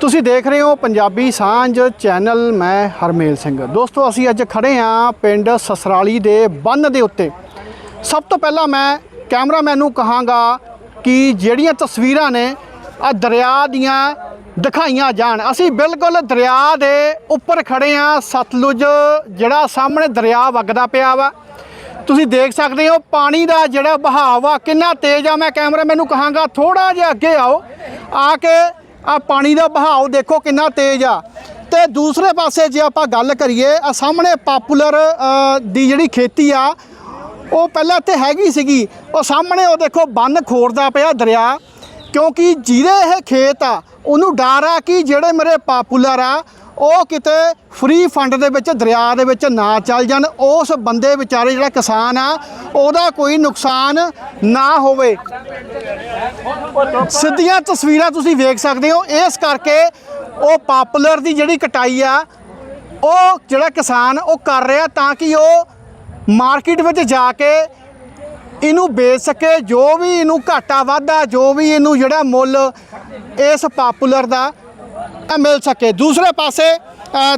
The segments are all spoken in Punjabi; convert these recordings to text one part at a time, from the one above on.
ਤੁਸੀਂ ਦੇਖ ਰਹੇ ਹੋ ਪੰਜਾਬੀ ਸਾਂਝ ਚੈਨਲ, ਮੈਂ ਹਰਮੇਲ ਸਿੰਘ। ਦੋਸਤੋ, ਅਸੀਂ ਅੱਜ ਖੜੇ ਹਾਂ ਪਿੰਡ ਸਸਰਾਲੀ ਦੇ ਬੰਨ ਦੇ ਉੱਤੇ। ਸਭ ਤੋਂ ਪਹਿਲਾਂ ਮੈਂ ਕੈਮਰਾਮੈਨ ਨੂੰ ਕਹਾਂਗਾ ਕਿ ਜਿਹੜੀਆਂ ਤਸਵੀਰਾਂ ਨੇ ਆ ਦਰਿਆ ਦੀਆਂ ਦਿਖਾਈਆਂ ਜਾਣ। ਅਸੀਂ ਬਿਲਕੁਲ ਦਰਿਆ ਦੇ ਉੱਪਰ ਖੜੇ ਹਾਂ। ਸਤਲੁਜ ਜਿਹੜਾ ਸਾਹਮਣੇ ਦਰਿਆ ਵਗਦਾ ਪਿਆ ਵਾ। ਤੁਸੀਂ ਦੇਖ ਸਕਦੇ ਹੋ, ਪਾਣੀ ਦਾ ਜਿਹੜਾ ਬਹਾਵ ਆ ਕਿੰਨਾ ਤੇਜ਼ ਆ। ਮੈਂ ਕੈਮਰਾ ਮੈਨੂੰ ਕਹਾਂਗਾ ਥੋੜਾ ਜਿਹਾ ਅੱਗੇ ਆਓ। ਆ ਕੇ ਆ ਪਾਣੀ ਦਾ ਬਹਾਵ ਦੇਖੋ ਕਿੰਨਾ ਤੇਜ਼ ਆ। ਤੇ ਦੂਸਰੇ ਪਾਸੇ ਜੇ ਆਪਾਂ ਗੱਲ ਕਰੀਏ, ਆ ਸਾਹਮਣੇ ਪਾਪੂਲਰ ਦੀ ਜਿਹੜੀ ਖੇਤੀ ਆ, ਉਹ ਪਹਿਲਾਂ ਇੱਥੇ ਹੈਗੀ ਸੀਗੀ। ਉਹ ਸਾਹਮਣੇ ਉਹ ਦੇਖੋ, ਬੰਨ ਖੋਰਦਾ ਪਿਆ ਦਰਿਆ, ਕਿਉਂਕਿ ਜਿਹਦੇ ਇਹ ਖੇਤ ਆ, ਉਹਨੂੰ ਡਰ ਆ ਕਿ ਜਿਹੜੇ ਮੇਰੇ ਪਾਪੂਲਰ ਆ ਉਹ ਕਿਤੇ ਫ੍ਰੀ ਫੰਡ ਦੇ ਵਿੱਚ, ਦਰਿਆ ਦੇ ਵਿੱਚ ਨਾ ਚੱਲ ਜਾਣ। ਉਸ ਬੰਦੇ ਵਿਚਾਰੇ ਜਿਹੜਾ ਕਿਸਾਨ ਆ, ਉਹਦਾ ਕੋਈ ਨੁਕਸਾਨ ਨਾ ਹੋਵੇ। ਸਿੱਧੀਆਂ ਤਸਵੀਰਾਂ ਤੁਸੀਂ ਵੇਖ ਸਕਦੇ ਹੋ। ਇਸ ਕਰਕੇ ਉਹ ਪਾਪੂਲਰ ਦੀ ਜਿਹੜੀ ਕਟਾਈ ਆ, ਉਹ ਜਿਹੜਾ ਕਿਸਾਨ ਉਹ ਕਰ ਰਿਹਾ ਤਾਂ ਕਿ ਉਹ ਮਾਰਕੀਟ ਵਿੱਚ ਜਾ ਕੇ ਇਹਨੂੰ ਵੇਚ ਸਕੇ। ਜੋ ਵੀ ਇਹਨੂੰ ਘਾਟਾ ਵਾਧਾ, ਜੋ ਵੀ ਇਹਨੂੰ ਜਿਹੜਾ ਮੁੱਲ ਇਸ ਪਾਪੂਲਰ ਦਾ ਮਿਲ ਸਕੇ। ਦੂਸਰੇ ਪਾਸੇ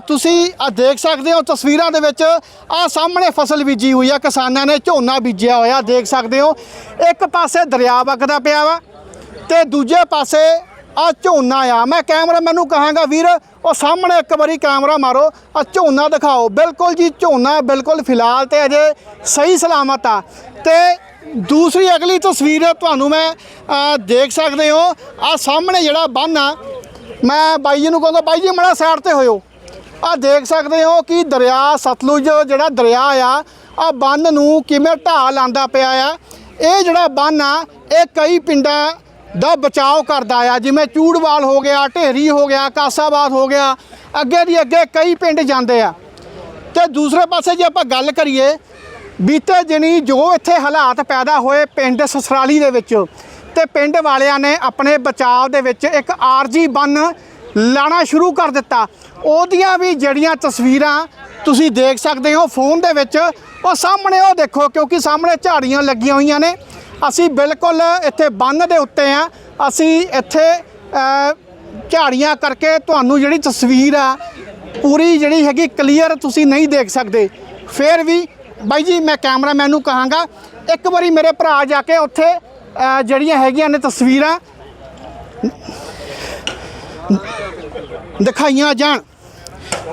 ਤੁਸੀਂ ਆ ਦੇਖ ਸਕਦੇ ਹੋ ਤਸਵੀਰਾਂ ਦੇ ਵਿੱਚ ਆ ਸਾਹਮਣੇ ਫਸਲ ਬੀਜੀ ਹੋਈ ਆ। ਕਿਸਾਨਾਂ ਨੇ ਝੋਨਾ ਬੀਜਿਆ ਹੋਇਆ, ਦੇਖ ਸਕਦੇ ਹੋ। ਇੱਕ ਪਾਸੇ ਦਰਿਆ ਵਗਦਾ ਪਿਆ ਵਾ ਤੇ ਦੂਜੇ ਪਾਸੇ ਆ ਝੋਨਾ ਆ। ਮੈਂ ਕੈਮਰਾ ਮੈਨੂੰ ਕਹਾਂਗਾ, ਵੀਰ, ਉਹ ਸਾਹਮਣੇ ਇੱਕ ਵਾਰੀ ਕੈਮਰਾ ਮਾਰੋ ਆ ਝੋਨਾ ਦਿਖਾਓ। ਬਿਲਕੁਲ ਜੀ, ਝੋਨਾ ਬਿਲਕੁਲ ਫਿਲਹਾਲ ਤੇ ਅਜੇ ਸਹੀ ਸਲਾਮਤ ਆ। ਤੇ ਦੂਸਰੀ ਅਗਲੀ ਤਸਵੀਰ ਤੁਹਾਨੂੰ ਮੈਂ ਦੇਖ ਸਕਦੇ ਹੋ। ਆ ਸਾਹਮਣੇ ਜਿਹੜਾ ਬੰਨ ਆ ਮੈਂ ਬਾਈ ਜੀ ਨੂੰ ਕਹਿੰਦਾ, ਬਾਈ ਜੀ, ਮੜਾ ਸਾਈਡ ਤੇ ਹੋਇਓ। ਆ ਦੇਖ ਸਕਦੇ ਹੋ ਕਿ ਦਰਿਆ, ਸਤਲੁਜ ਜਿਹੜਾ ਦਰਿਆ ਆ ਆ ਬੰਨ ਨੂੰ ਕਿਵੇਂ ਢਾਹ ਲਾਂਦਾ ਪਿਆ ਆ। ਇਹ ਜਿਹੜਾ ਬੰਨ ਆ, ਇਹ ਕਈ ਪਿੰਡਾਂ ਦਾ ਬਚਾਓ ਕਰਦਾ ਆ। ਜਿਵੇਂ ਚੂੜਵਾਲ ਹੋ ਗਿਆ, ਢੇਰੀ ਹੋ ਗਿਆ, ਕਾਸਾਬਾਦ ਹੋ ਗਿਆ, ਅੱਗੇ ਦੀ ਅੱਗੇ ਕਈ ਪਿੰਡ ਜਾਂਦੇ ਆ। ਤੇ ਦੂਸਰੇ ਪਾਸੇ ਜੇ ਆਪਾਂ ਗੱਲ ਕਰੀਏ, ਬੀਤੇ ਦਿਨੀ ਜੋ ਇੱਥੇ ਹਾਲਾਤ ਪੈਦਾ ਹੋਏ ਪਿੰਡ ਸਸਰਾਲੀ ਦੇ ਵਿੱਚ ਤੇ ਪਿੰਡ ਵਾਲਿਆਂ ਨੇ ਆਪਣੇ ਬਚਾਅ ਦੇ ਵਿੱਚ ਇੱਕ ਆਰਜੀ ਬੰਨ ਲਾਣਾ ਸ਼ੁਰੂ ਕਰ ਦਿੱਤਾ। ਉਹਦੀਆਂ ਵੀ ਜਿਹੜੀਆਂ ਤਸਵੀਰਾਂ ਤੁਸੀਂ ਦੇਖ ਸਕਦੇ ਹੋ ਫੋਨ ਦੇ ਵਿੱਚ, ਉਹ ਸਾਹਮਣੇ ਉਹ ਦੇਖੋ, ਕਿਉਂਕਿ ਸਾਹਮਣੇ ਝਾੜੀਆਂ ਲੱਗੀਆਂ ਹੋਈਆਂ ਨੇ। ਅਸੀਂ ਬਿਲਕੁਲ ਇੱਥੇ ਬੰਨ ਦੇ ਉੱਤੇ ਆ। ਅਸੀਂ ਇੱਥੇ ਝਾੜੀਆਂ ਕਰਕੇ ਤੁਹਾਨੂੰ ਜਿਹੜੀ ਤਸਵੀਰ ਆ, ਪੂਰੀ ਜਿਹੜੀ ਹੈਗੀ ਕਲੀਅਰ ਤੁਸੀਂ ਨਹੀਂ ਦੇਖ ਸਕਦੇ। ਫਿਰ ਵੀ ਬਾਈ ਜੀ, ਮੈਂ ਕੈਮਰਾਮੈਨ ਨੂੰ ਕਹਾਂਗਾ, ਇੱਕ ਵਾਰੀ ਮੇਰੇ ਭਰਾ ਜਾ ਕੇ ਉੱਥੇ ਅ, ਜਿਹੜੀਆਂ ਹੈਗੀਆਂ ਨੇ ਤਸਵੀਰਾਂ। ਦਿਖਾਈਆਂ ਜਾਣ।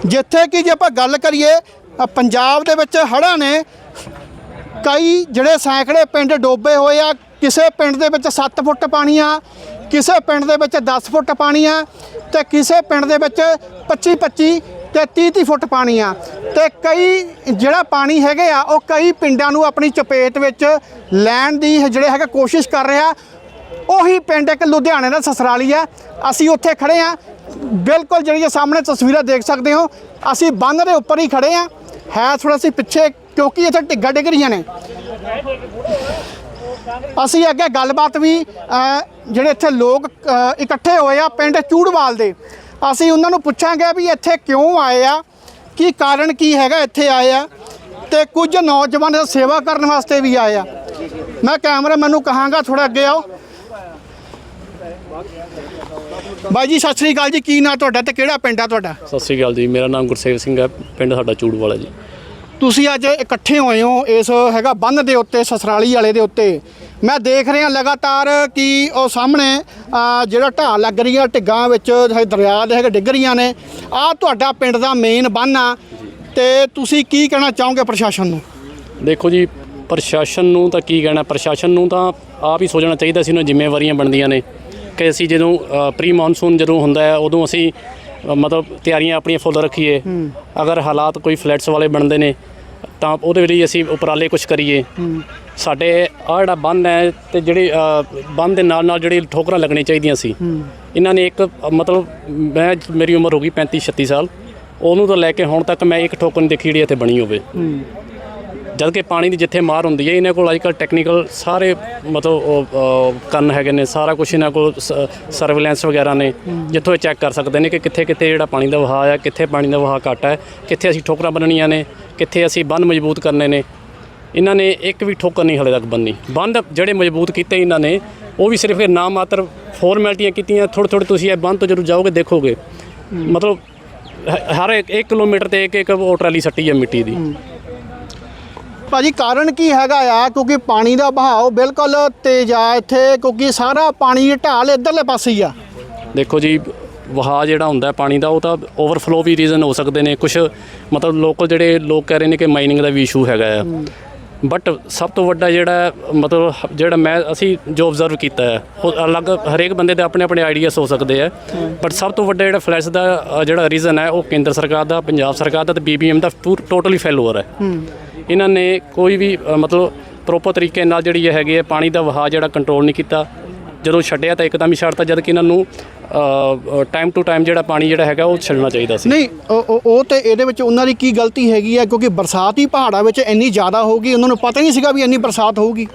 ਜਿੱਥੇ ਕਿ ਜੇ ਆਪਾਂ ਗੱਲ ਕਰੀਏ ਅ, ਪੰਜਾਬ ਦੇ ਵਿੱਚ ਹੜ੍ਹਾਂ ਨੇ ਕਈ ਜਿਹੜੇ ਸੈਂਕੜੇ ਪਿੰਡ ਡੋਬੇ ਹੋਏ ਆ। ਕਿਸੇ ਪਿੰਡ ਦੇ ਵਿੱਚ 7 ਫੁੱਟ ਪਾਣੀ ਆ ਕਿਸੇ ਪਿੰਡ ਦੇ ਵਿੱਚ 10 ਫੁੱਟ ਪਾਣੀ ਆ ਤੇ ਕਿਸੇ ਪਿੰਡ ਦੇ ਵਿੱਚ 25 25 ਤੇ 30 30 ਫੁੱਟ ਪਾਣੀ ਆ। ਤੇ ਕਈ ਜਿਹੜਾ ਪਾਣੀ ਹੈਗੇ ਆ, ਉਹ ਕਈ ਪਿੰਡਾਂ ਨੂੰ ਆਪਣੀ ਚਪੇਟ ਵਿੱਚ ਲੈਣ ਦੀ ਜਿਹੜੇ ਹੈਗੇ ਕੋਸ਼ਿਸ਼ ਕਰ ਰਿਹਾ ਉਹੀ ਪਿੰਡ ਇੱਕ ਲੁਧਿਆਣੇ ਦਾ ਸਸਰਾਲੀ ਆ। ਅਸੀਂ ਉੱਥੇ ਖੜੇ ਆ। ਬਿਲਕੁਲ ਜਿਹੜੀਆਂ ਸਾਹਮਣੇ ਤਸਵੀਰਾਂ ਦੇਖ ਸਕਦੇ ਹੋ। ਅਸੀਂ ਬੰਨ ਦੇ ਉੱਪਰ ਹੀ ਖੜੇ ਆ। ਹੈ ਥੋੜਾ ਸੀ ਪਿੱਛੇ, ਕਿਉਂਕਿ ਇੱਥੇ ਢਿੱਗਾ ਡਿੱਗ ਰਹੀਆਂ ਨੇ। ਅਸੀਂ ਅੱਗੇ ਗੱਲਬਾਤ ਵੀ ਜਿਹੜੇ ਇੱਥੇ ਲੋਕ ਇਕੱਠੇ ਹੋਏ ਆ ਪਿੰਡ ਚੂੜਵਾਲ ਦੇ। ਅਸੀਂ ਉਹਨਾਂ ਨੂੰ ਪੁੱਛਾਂਗੇ ਵੀ ਇੱਥੇ ਕਿਉਂ ਆਏ ਆ? ਕੀ ਕਾਰਨ ਕੀ ਹੈਗਾ ਇੱਥੇ ਆਏ ਆ? ਤੇ ਕੁਝ ਨੌਜਵਾਨ ਸੇਵਾ ਕਰਨ ਵਾਸਤੇ ਵੀ ਆਏ ਆ। ਮੈਂ ਕੈਮਰਾਮੈਨ ਨੂੰ ਕਹਾਂਗਾ ਥੋੜਾ ਅੱਗੇ ਆਓ। ਬਾਈ ਜੀ, ਸਤਿ ਸ੍ਰੀ ਅਕਾਲ ਜੀ। ਕੀ ਨਾਂ ਤੁਹਾਡਾ ਤੇ ਕਿਹੜਾ ਪਿੰਡ ਆ ਤੁਹਾਡਾ? ਸਤਿ ਸ਼੍ਰੀ ਅਕਾਲ ਜੀ। ਮੇਰਾ ਨਾਮ ਗੁਰਸੇਵ ਸਿੰਘ ਹੈ। ਪਿੰਡ ਸਾਡਾ ਚੂੜਵਾਲਾ ਜੀ। ਤੁਸੀਂ ਅੱਜ ਇਕੱਠੇ ਹੋਏ ਹੋ ਇਸ ਹੈਗਾ ਬੰਨ ਦੇ ਉੱਤੇ, ਸਸਰਾਲੀ ਵਾਲੇ ਦੇ ਉੱਤੇ। ਮੈਂ ਦੇਖ ਰਿਹਾ ਲਗਾਤਾਰ ਕਿ ਉਹ ਸਾਹਮਣੇ ਜਿਹੜਾ ਢਾਹ ਲੱਗ ਰਹੀ ਆ, ਢਿੱਗਾਂ ਵਿੱਚ ਦਰਿਆ ਦੇ ਹੈਗੇ ਡਿੱਗ ਰਹੀਆਂ ਨੇ। ਆ ਤੁਹਾਡਾ ਪਿੰਡ ਦਾ ਮੇਨ ਬੰਨ ਆ ਤੇ ਤੁਸੀਂ ਕੀ ਕਹਿਣਾ ਚਾਹੋਗੇ ਪ੍ਰਸ਼ਾਸਨ ਨੂੰ? ਦੇਖੋ ਜੀ, ਪ੍ਰਸ਼ਾਸਨ ਨੂੰ ਤਾਂ ਕੀ ਕਹਿਣਾ, ਪ੍ਰਸ਼ਾਸਨ ਨੂੰ ਤਾਂ ਆਪ ਹੀ ਸੋਚਣਾ ਚਾਹੀਦਾ ਸੀ ਉਹਨਾਂ ਜ਼ਿੰਮੇਵਾਰੀਆਂ ਬਣਦੀਆਂ ਨੇ। ਕਿ ਅਸੀਂ ਜਦੋਂ ਪ੍ਰੀ ਮੌਨਸੂਨ ਜਦੋਂ ਹੁੰਦਾ ਹੈ, ਉਦੋਂ ਅਸੀਂ ਮਤਲਬ ਤਿਆਰੀਆਂ ਆਪਣੀਆਂ ਫੁੱਲ ਰੱਖੀਏ। ਅਗਰ ਹਾਲਾਤ ਕੋਈ ਫਲੈਟਸ ਵਾਲੇ ਬਣਦੇ ਨੇ ਤਾਂ ਉਹਦੇ ਲਈ ਅਸੀਂ ਉਪਰਾਲੇ ਕੁਝ ਕਰੀਏ। ਸਾਡੇ ਆਹ ਜਿਹੜਾ ਬੰਨ ਹੈ ਤੇ ਜਿਹੜੇ ਬੰਨ੍ਹ ਦੇ ਨਾਲ ਨਾਲ ਜਿਹੜੀ ਠੋਕਰਾਂ ਲੱਗਣੀਆਂ ਚਾਹੀਦੀਆਂ ਸੀ। ਇਹਨਾਂ ਨੇ ਇੱਕ ਮਤਲਬ ਮੈਂ ਮੇਰੀ ਉਮਰ ਹੋ ਗਈ 35 36 ਸਾਲ। ਉਹਨੂੰ ਤੋਂ ਲੈ ਕੇ ਹੁਣ ਤੱਕ ਮੈਂ ਇੱਕ ਠੋਕਰ ਨਹੀਂ ਦੇਖੀ ਜਿਹੜੀ ਇੱਥੇ ਬਣੀ ਹੋਵੇ। ਜਦ ਕਿ ਪਾਣੀ ਦੀ ਜਿੱਥੇ ਮਾਰ ਹੁੰਦੀ ਹੈ ਇਹਨਾਂ ਕੋਲ ਅੱਜਕੱਲ ਟੈਕਨੀਕਲ ਸਾਰੇ ਮਤਲਬ ਉਹ, ਅ, ਕੰਨ ਹੈਗੇ ਨੇ ਸਾਰਾ ਕੁਝ ਇਹਨਾਂ ਕੋਲ ਸਰਵੇਲੈਂਸ ਵਗੈਰਾ ਨੇ ਜਿੱਥੋਂ ਇਹ ਚੈੱਕ ਕਰ ਸਕਦੇ ਨੇ ਕਿ ਕਿੱਥੇ ਕਿੱਥੇ ਜਿਹੜਾ ਪਾਣੀ ਦਾ ਵਹਾਅ ਹੈ ਕਿੱਥੇ ਪਾਣੀ ਦਾ ਵਹਾਅ ਘੱਟ ਹੈ ਕਿੱਥੇ ਅਸੀਂ ਠੋਕਰਾਂ ਬੰਨਣੀਆਂ ਨੇ ਕਿੱਥੇ ਅਸੀਂ ਬੰਨ ਮਜ਼ਬੂਤ ਕਰਨੇ ਨੇ। ਇਹਨਾਂ ਨੇ ਇੱਕ ਵੀ ਠੋਕਰ ਨਹੀਂ ਹਲੇ ਤੱਕ ਬੰਨੀ। ਬੰਦ ਜਿਹੜੇ ਮਜ਼ਬੂਤ ਕੀਤੇ ਇਹਨਾਂ ਨੇ ਉਹ ਵੀ ਸਿਰਫ ਇਹ ਨਾਮ ਮਾਤਰ ਫਾਰਮੈਲਟੀਆਂ ਕੀਤੀਆਂ ਥੋੜ੍ਹੇ ਥੋੜ੍ਹੇ ਤੁਸੀਂ ਇਹ ਬੰਦ ਤੋਂ ਜਦੋਂ ਜਾਓਗੇ ਦੇਖੋਗੇ। ਮਤਲਬ ਹਰ ਇੱਕ 1 ਕਿਲੋਮੀਟਰ ਤੇ ਇੱਕ ਇੱਕ ਉਹ ਟਰਾਲੀ ਸੱਟੀ ਹੈ ਮਿੱਟੀ ਦੀ। ਭਾਜੀ ਕਾਰਨ ਕੀ ਹੈਗਾ ਆ? ਕਿਉਂਕਿ ਪਾਣੀ ਦਾ ਬਹਾਅ ਬਿਲਕੁਲ ਤੇਜ਼ ਆ ਇੱਥੇ ਕਿਉਂਕਿ ਸਾਰਾ ਪਾਣੀ ਢਾਲ ਇਧਰਲੇ ਪਾਸੇ ਹੀ ਆ। ਦੇਖੋ ਜੀ ਵਹਾ ਜਿਹੜਾ ਹੁੰਦਾ ਪਾਣੀ ਦਾ ਉਹ ਤਾਂ ਓਵਰਫਲੋ ਵੀ ਰੀਜ਼ਨ ਹੋ ਸਕਦੇ ਨੇ। ਕੁਝ ਮਤਲਬ ਲੋਕਲ ਜਿਹੜੇ ਲੋਕ ਕਹਿ ਰਹੇ ਨੇ ਕਿ ਮਾਈਨਿੰਗ ਦਾ ਵੀ ਇਸ਼ੂ ਹੈਗਾ ਆ। ਬਟ ਸਭ ਤੋਂ ਵੱਡਾ ਜਿਹੜਾ ਮਤਲਬ ਜਿਹੜਾ ਮੈਂ ਅਸੀਂ ਜੋ ਆਬਜ਼ਰਵ ਕੀਤਾ ਹੈ ਉਹ ਅਲੱਗ ਹਰੇਕ ਬੰਦੇ ਦੇ ਆਪਣੇ ਆਪਣੇ ਆਈਡੀਆਸ ਹੋ ਸਕਦੇ ਆ। ਬਟ ਸਭ ਤੋਂ ਵੱਡਾ ਜਿਹੜਾ ਫਲੈਸ਼ ਦਾ ਅ, ਜਿਹੜਾ ਰੀਜ਼ਨ ਹੈ ਉਹ ਕੇਂਦਰ ਸਰਕਾਰ ਦਾ ਪੰਜਾਬ ਸਰਕਾਰ ਦਾ ਤੇ ਬੀਬੀਐਮ ਦਾ ਟੋਟਲੀ ਫੇਲੂਅਰ ਹੈ। ਇਹਨਾਂ ਨੇ ਕੋਈ ਵੀ ਅ, ਮਤਲਬ ਪ੍ਰੋਪਰ ਤਰੀਕੇ ਨਾਲ ਜਿਹੜੀ ਇਹ ਹੈਗੀ ਹੈ ਪਾਣੀ ਦਾ ਵਹਾਅ ਜਿਹੜਾ ਕੰਟਰੋਲ ਨਹੀਂ ਕੀਤਾ। ਜਦੋਂ ਛੱਡਿਆ ਤਾਂ ਇੱਕਦਮ ਹੀ ਛੱਡਤਾ ਜਦ ਕਿ ਇਹਨਾਂ ਨੂੰ ਟਾਈਮ ਟੂ ਟਾਈਮ ਜਿਹੜਾ ਪਾਣੀ ਜਿਹੜਾ ਹੈਗਾ ਉਹ ਛੱਡਣਾ ਚਾਹੀਦਾ ਸੀ। ਨਹੀਂ ਉਹ- ਉਹ ਉਹ ਤੇ ਇਹਦੇ ਵਿੱਚ ਉਹਨਾਂ ਦੀ ਕੀ ਗਲਤੀ ਹੈਗੀ ਆ ਕਿਉਂਕਿ ਬਰਸਾਤ ਹੀ ਪਹਾੜਾਂ ਵਿੱਚ ਇੰਨੀ ਜ਼ਿਆਦਾ ਹੋਊਗੀ ਉਹਨਾਂ ਨੂੰ ਪਤਾ ਹੀ ਨਹੀਂ ਸੀਗਾ ਵੀ ਇੰਨੀ ਬਰਸਾਤ ਹੋਊਗੀ।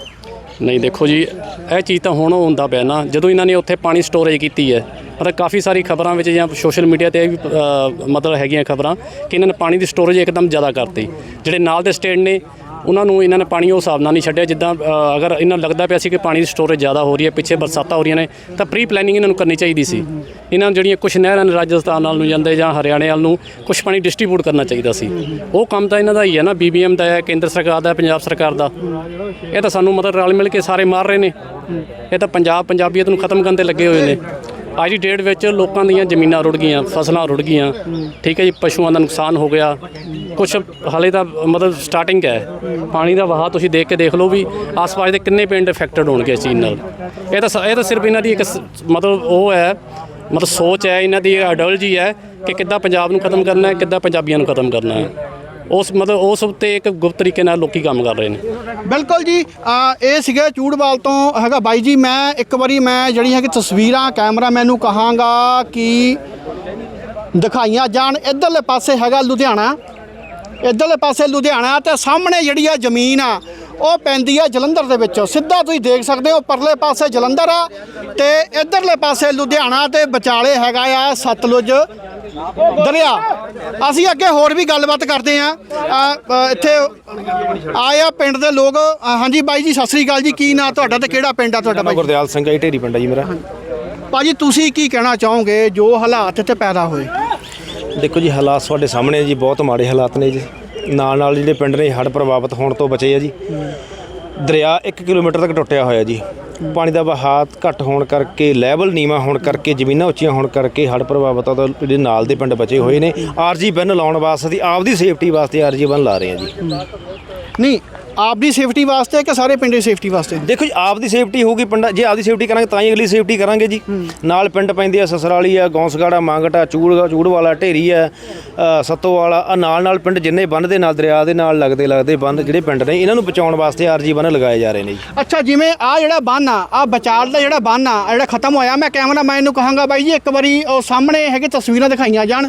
ਨਹੀਂ ਦੇਖੋ ਜੀ ਇਹ ਚੀਜ਼ ਤਾਂ ਹੁਣ ਹੁੰਦਾ ਪਿਆ ਨਾ ਜਦੋਂ ਇਹਨਾਂ ਨੇ ਉੱਥੇ ਪਾਣੀ ਸਟੋਰੇਜ ਕੀਤੀ ਹੈ ਮਤਲਬ ਕਾਫੀ ਸਾਰੀ ਖਬਰਾਂ ਵਿੱਚ ਜਾਂ ਸੋਸ਼ਲ ਮੀਡੀਆ ਤੇ ਇਹ ਵੀ ਅ, ਮਤਲਬ ਹੈਗੀਆਂ ਖਬਰਾਂ ਕਿ ਇਹਨਾਂ ਨੇ ਪਾਣੀ ਦੀ ਸਟੋਰੇਜ ਇੱਕਦਮ ਜ਼ਿਆਦਾ ਕਰਤੀ। ਜਿਹੜੇ ਨਾਲ ਦੇ ਸਟੇਟ ਨੇ ਉਹਨਾਂ ਨੂੰ ਇਹਨਾਂ ਨੇ ਪਾਣੀ ਉਸ ਹਿਸਾਬ ਨਾਲ ਨਹੀਂ ਛੱਡਿਆ ਜਿੱਦਾਂ ਅ, ਅਗਰ ਇਹਨਾਂ ਨੂੰ ਲੱਗਦਾ ਪਿਆ ਸੀ ਕਿ ਪਾਣੀ ਦੀ ਸਟੋਰੇਜ ਜ਼ਿਆਦਾ ਹੋ ਰਹੀ ਹੈ ਪਿੱਛੇ ਬਰਸਾਤਾਂ ਹੋ ਰਹੀਆਂ ਨੇ ਤਾਂ ਪ੍ਰੀ ਪਲੈਨਿੰਗ ਇਹਨਾਂ ਨੂੰ ਕਰਨੀ ਚਾਹੀਦੀ ਸੀ। ਇਹਨਾਂ ਨੂੰ ਜਿਹੜੀਆਂ ਕੁਝ ਨਹਿਰਾਂ ਨੇ ਰਾਜਸਥਾਨ ਨਾਲ ਨੂੰ ਜਾਂਦੇ ਜਾਂ ਹਰਿਆਣੇ ਵੱਲ ਨੂੰ ਕੁਝ ਪਾਣੀ ਡਿਸਟ੍ਰੀਬਿਊਟ ਕਰਨਾ ਚਾਹੀਦਾ ਸੀ। ਉਹ ਕੰਮ ਤਾਂ ਇਹਨਾਂ ਦਾ ਹੀ ਹੈ ਨਾ ਬੀਬੀਐਮ ਦਾ ਹੈ ਕੇਂਦਰ ਸਰਕਾਰ ਦਾ ਹੈ, ਪੰਜਾਬ ਸਰਕਾਰ ਦਾ। ਇਹ ਤਾਂ ਸਾਨੂੰ ਮਤਲਬ ਰਲ ਮਿਲ ਕੇ ਸਾਰੇ ਮਾਰ ਰਹੇ ਨੇ। ਇਹ ਤਾਂ ਪੰਜਾਬ ਪੰਜਾਬੀਅਤ ਨੂੰ ਖਤਮ ਕਰਨ ਤੇ ਲੱਗੇ ਹੋਏ ਨੇ। ਅੱਜ ਦੀ ਡੇਟ ਵਿੱਚ ਲੋਕਾਂ ਦੀਆਂ ਜ਼ਮੀਨਾਂ ਰੁੜ ਗਈਆਂ, ਫਸਲਾਂ ਰੁੜ ਗਈਆਂ। ਠੀਕ ਹੈ ਜੀ, ਪਸ਼ੂਆਂ ਦਾ ਨੁਕਸਾਨ ਹੋ ਗਿਆ। ਕੁਝ ਹਾਲੇ ਤਾਂ ਮਤਲਬ ਸਟਾਰਟਿੰਗ ਹੈ। ਪਾਣੀ ਦਾ ਵਹਾਅ ਤੁਸੀਂ ਦੇਖ ਕੇ ਦੇਖ ਲਓ ਵੀ ਆਸ-ਪਾਸ ਦੇ ਕਿੰਨੇ ਪਿੰਡ ਇਫੈਕਟਡ ਹੋਣਗੇ ਇਸ ਚੀਜ਼ ਨਾਲ। ਇਹ ਤਾਂ ਸ- ਇਹ ਤਾਂ ਸਿਰਫ ਇਹਨਾਂ ਦੀ ਇੱਕ ਸ- ਮਤਲਬ ਉਹ ਹੈ, ਮਤਲਬ ਸੋਚ ਹੈ, ਇਹਨਾਂ ਦੀ ਆਈਡੀਓਲੋਜੀ ਹੈ ਕਿ ਕਿੱਦਾਂ ਪੰਜਾਬ ਨੂੰ ਖਤਮ ਕਰਨਾ ਹੈ, ਕਿੱਦਾਂ ਪੰਜਾਬੀਆਂ ਨੂੰ ਖਤਮ ਕਰਨਾ ਹੈ। ਉਸ ਮਤਲਬ ਉਸ ਉੱਤੇ ਇੱਕ ਗੁਪਤ ਤਰੀਕੇ ਨਾਲ ਲੋਕੀ ਕੰਮ ਕਰ ਰਹੇ ਨੇ। ਬਿਲਕੁਲ ਜੀ ਇਹ ਸੀਗਾ ਚੂੜਵਾਲ ਤੋਂ ਹੈਗਾ ਬਾਈ ਜੀ, ਮੈਂ ਇੱਕ ਵਾਰੀ ਮੈਂ ਜਿਹੜੀ ਹੈਗੀ ਤਸਵੀਰਾਂ, ਕੈਮਰਾਮੈਨ ਨੂੰ ਕਹਾਂਗਾ ਕਿ ਦਿਖਾਈਆਂ ਜਾਣ, ਇਧਰਲੇ ਪਾਸੇ ਹੈਗਾ ਲੁਧਿਆਣਾ, ਇਧਰਲੇ ਪਾਸੇ ਲੁਧਿਆਣਾ ਤੇ ਸਾਹਮਣੇ ਜਿਹੜੀ ਆ ਜ਼ਮੀਨ ਆ ਉਹ ਪੈਂਦੀ ਆ ਜਲੰਧਰ ਦੇ ਵਿੱਚ। ਸਿੱਧਾ ਤੁਸੀਂ ਦੇਖ ਸਕਦੇ ਹੋ ਪਰਲੇ ਪਾਸੇ ਜਲੰਧਰ ਆ ਤੇ ਇਧਰਲੇ ਪਾਸੇ ਲੁਧਿਆਣਾ ਤੇ ਵਿਚਾਲੇ ਹੈਗਾ ਆ ਸਤਲੁਜ ਦਰਿਆ। ਅਸੀਂ ਅੱਗੇ ਹੋਰ ਵੀ ਗੱਲਬਾਤ ਕਰਦੇ ਆ ਇੱਥੇ ਆਏ ਆ ਪਿੰਡ ਦੇ ਲੋਕ। ਹਾਂਜੀ ਬਾਈ ਜੀ ਸਤਿ ਸ੍ਰੀ ਅਕਾਲ ਜੀ। ਕੀ ਨਾਂ ਤੁਹਾਡਾ ਤੇ ਕਿਹੜਾ ਪਿੰਡ ਆ ਤੁਹਾਡਾ ਬਾਈ ਗੁਰਦਿਆਲ ਸਿੰਘ ਹੈ ਢੇਰੀ ਪਿੰਡ ਹੈ ਜੀ ਮੇਰਾ। ਭਾਜੀ ਤੁਸੀਂ ਕੀ ਕਹਿਣਾ ਚਾਹੋਗੇ ਜੋ ਹਾਲਾਤ ਇੱਥੇ ਪੈਦਾ ਹੋਏ? ਦੇਖੋ ਜੀ ਹਾਲਾਤ ਤੁਹਾਡੇ ਸਾਹਮਣੇ ਜੀ ਬਹੁਤ ਮਾੜੇ ਹਾਲਾਤ ਨੇ ਜੀ। ਨਾਲ ਨਾਲ ਜਿਹੜੇ ਪਿੰਡ ਨੇ ਹੜ੍ਹ ਪ੍ਰਭਾਵਿਤ ਹੋਣ ਤੋਂ ਬਚੇ ਆ ਜੀ। ਦਰਿਆ 1 ਕਿਲੋਮੀਟਰ ਤੱਕ ਟੁੱਟਿਆ ਹੋਇਆ ਜੀ। ਪਾਣੀ ਦਾ ਵਹਾਅ ਘੱਟ ਹੋਣ ਕਰਕੇ, ਲੈਵਲ ਨੀਵਾ ਹੋਣ ਕਰਕੇ, ਜ਼ਮੀਨਾਂ ਉੱਚੀਆਂ ਹੋਣ ਕਰਕੇ ਹੜ੍ਹ ਪ੍ਰਭਾਵਿਤਾਂ ਤੋਂ ਜਿਹੜੇ ਨਾਲ ਦੇ ਪਿੰਡ ਬਚੇ ਹੋਏ ਨੇ। ਆਰਜੀ ਬੰਨ ਲਾਉਣ ਵਾਸਤੇ, ਆਪਦੀ ਸੇਫਟੀ ਵਾਸਤੇ ਆਰਜੀ ਬੰਨ ਲਾ ਰਹੇ ਆ ਜੀ। ਨਹੀਂ ਆਪਦੀ ਸੇਫਟੀ ਵਾਸਤੇ ਕਿ ਸਾਰੇ ਪਿੰਡ ਦੀ ਸੇਫਟੀ ਵਾਸਤੇ? ਦੇਖੋ ਜੀ ਆਪਦੀ ਸੇਫਟੀ ਹੋਊਗੀ ਪਿੰਡਾਂ ਜੇ ਆਪਦੀ ਸੇਫਟੀ ਕਰਾਂਗੇ ਤਾਂ ਹੀ ਅਗਲੀ ਸੇਫਟੀ ਕਰਾਂਗੇ ਜੀ। ਨਾਲ ਪਿੰਡ ਪੈਂਦੇ ਆ ਸਸਰਾਲੀ ਆ ਗੌਂਸਗਾੜਾ ਮੰਗਟਾ ਚੂੜ ਚੂੜ ਵਾਲਾ ਢੇਰੀ ਆ ਅ, ਸੱਤੋ ਵਾਲਾ ਆ ਨਾਲ ਨਾਲ ਪਿੰਡ ਜਿੰਨੇ ਬੰਨ ਦੇ ਨਾਲ ਦਰਿਆ ਦੇ ਨਾਲ ਲੱਗਦੇ ਲੱਗਦੇ ਬੰਨ ਜਿਹੜੇ ਪਿੰਡ ਨੇ ਇਹਨਾਂ ਨੂੰ ਬਚਾਉਣ ਵਾਸਤੇ ਆਰਜੀ ਬੰਨ ਲਗਾਏ ਜਾ ਰਹੇ ਨੇ ਜੀ। ਅੱਛਾ ਜਿਵੇਂ ਆ ਜਿਹੜਾ ਬੰਨ ਆ ਆ ਬਚਾਲ ਦਾ ਜਿਹੜਾ ਬੰਨ ਆ ਜਿਹੜਾ ਖਤਮ ਹੋਇਆ ਮੈਂ ਕੈਮਰਾਮੈਨ ਨੂੰ ਕਹਾਂਗਾ ਬਾਈ ਜੀ ਇੱਕ ਵਾਰੀ ਉਹ ਸਾਹਮਣੇ ਹੈਗੇ ਤਸਵੀਰਾਂ ਦਿਖਾਈਆਂ ਜਾਣ।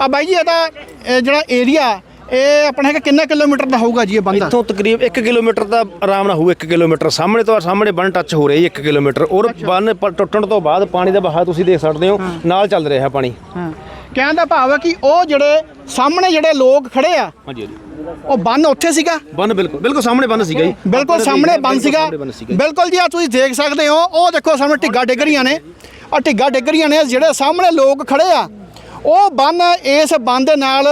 ਆ ਬਾਈ ਜੀ ਇਹਦਾ ਇਹ ਜਿਹੜਾ ਏਰੀਆ ਇਹ ਆਪਣਾ ਹੈਗਾ ਕਿੰਨਾ ਕਿਲੋਮੀਟਰ ਦਾ ਹੋਊਗਾ ਜੀ ਇਹ ਬੰਦ? ਇੱਥੋਂ ਤਕਰੀਬ 1 ਕਿਲੋਮੀਟਰ ਦਾ ਆਰਾਮ ਨਾਲ ਹੋਊ 1 ਕਿਲੋਮੀਟਰ। ਸਾਹਮਣੇ ਤੋਂ ਸਾਹਮਣੇ ਬੰਨ ਟੱਚ ਹੋ ਰਿਹਾ ਜੀ 1 ਕਿਲੋਮੀਟਰ। ਔਰ ਬੰਨ ਟੁੱਟਣ ਤੋਂ ਬਾਅਦ ਪਾਣੀ ਦਾ ਵਹਾਅ ਤੁਸੀਂ ਦੇਖ ਸਕਦੇ ਹੋ ਨਾਲ ਚੱਲ ਰਿਹਾ ਪਾਣੀ। ਹਾਂ। ਕਹਿਣ ਦਾ ਭਾਵ ਹੈ ਕਿ ਉਹ ਜਿਹੜੇ ਸਾਹਮਣੇ ਜਿਹੜੇ ਲੋਕ ਖੜੇ ਆ ਹਾਂਜੀ ਹਾਂਜੀ। ਉਹ ਬੰਨ ਉੱਥੇ ਸੀਗਾ? ਬੰਨ ਬਿਲਕੁਲ ਬਿਲਕੁਲ ਸਾਹਮਣੇ ਬੰਨ ਸੀਗਾ ਜੀ। ਬਿਲਕੁਲ ਸਾਹਮਣੇ ਬੰਨ ਸੀਗਾ। ਬਿਲਕੁਲ ਜੀ ਆ ਤੁਸੀਂ ਦੇਖ ਸਕਦੇ ਹੋ ਉਹ ਦੇਖੋ ਸਾਹਮਣੇ ਢਿੱਗਾ ਡਿੱਗ ਰਹੀਆਂ ਨੇ। ਆ ਢਿੱਗਾ ਡਿੱਗ ਰਹੀਆਂ ਨੇ ਜਿਹੜੇ ਸਾਹਮਣੇ ਲੋਕ ਖੜੇ ਆ ਉਹ ਬੰਨ ਇਸ ਬੰਨ ਦੇ ਨਾਲ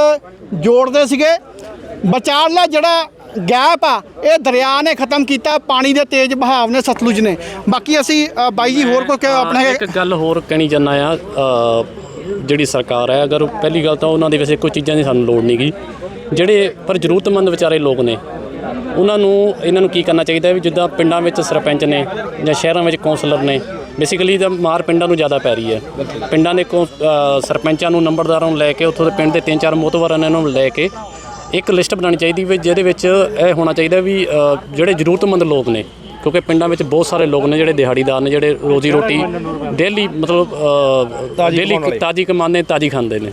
ਜੋੜਦੇ ਸੀਗੇ। ਵਿਚਾਰਲਾ ਜਿਹੜਾ ਗੈਪ ਆ ਇਹ ਦਰਿਆ ਨੇ ਖਤਮ ਕੀਤਾ ਪਾਣੀ ਦੇ ਤੇਜ਼ ਬਹਾਵ ਨੇ ਸਤਲੁਜ ਨੇ। ਬਾਕੀ ਅਸੀਂ ਬਾਈ ਜੀ ਹੋਰ ਕੋਈ ਆਪਣੇ ਇੱਕ ਗੱਲ ਹੋਰ ਕਹਿਣੀ ਚਾਹੁੰਦਾ ਆ ਜਿਹੜੀ ਸਰਕਾਰ ਹੈ ਅਗਰ ਪਹਿਲੀ ਗੱਲ ਤਾਂ ਉਹਨਾਂ ਦੇ ਵੈਸੇ ਕੋਈ ਚੀਜ਼ਾਂ ਦੀ ਸਾਨੂੰ ਲੋੜ ਨਹੀਂਗੀ ਜਿਹੜੇ ਪਰ ਜ਼ਰੂਰਤਮੰਦ ਵਿਚਾਰੇ ਲੋਕ ਨੇ ਉਹਨਾਂ ਨੂੰ ਇਹਨਾਂ ਨੂੰ ਕੀ ਕਰਨਾ ਚਾਹੀਦਾ ਹੈ ਵੀ ਜਿੱਦਾਂ ਪਿੰਡਾਂ ਵਿੱਚ ਸਰਪੰਚ ਨੇ ਜਾਂ ਸ਼ਹਿਰਾਂ ਵਿੱਚ ਕੌਂਸਲਰ ਨੇ ਬੇਸਿਕਲੀ ਤਾਂ ਮਾਰ ਪਿੰਡਾਂ ਨੂੰ ਜ਼ਿਆਦਾ ਪੈ ਰਹੀ ਹੈ ਪਿੰਡਾਂ ਦੇ ਕੌਂ- ਸਰਪੰਚਾਂ ਨੂੰ ਨੰਬਰਦਾਰਾਂ ਨੂੰ ਲੈ ਕੇ ਉੱਥੋਂ ਦੇ ਪਿੰਡ ਦੇ ਤਿੰਨ ਚਾਰ ਮੋਤਵਰਾਂ ਨੇ ਉਹਨਾਂ ਨੂੰ ਲੈ ਕੇ ਇੱਕ ਲਿਸਟ ਬਣਾਉਣੀ ਚਾਹੀਦੀ ਵੀ ਜਿਹਦੇ ਵਿੱਚ ਇਹ ਹੋਣਾ ਚਾਹੀਦਾ ਵੀ ਜਿਹੜੇ ਜ਼ਰੂਰਤਮੰਦ ਲੋਕ ਨੇ ਕਿਉਂਕਿ ਪਿੰਡਾਂ ਵਿੱਚ ਬਹੁਤ ਸਾਰੇ ਲੋਕ ਨੇ ਜਿਹੜੇ ਦਿਹਾੜੀਦਾਰ ਨੇ ਜਿਹੜੇ ਰੋਜ਼ੀ ਰੋਟੀ ਡੇਲੀ ਮਤਲਬ ਡੇਲੀ। ਤਾਜ਼ੀ ਕਮਾਉਂਦੇ ਤਾਜ਼ੀ ਖਾਂਦੇ ਨੇ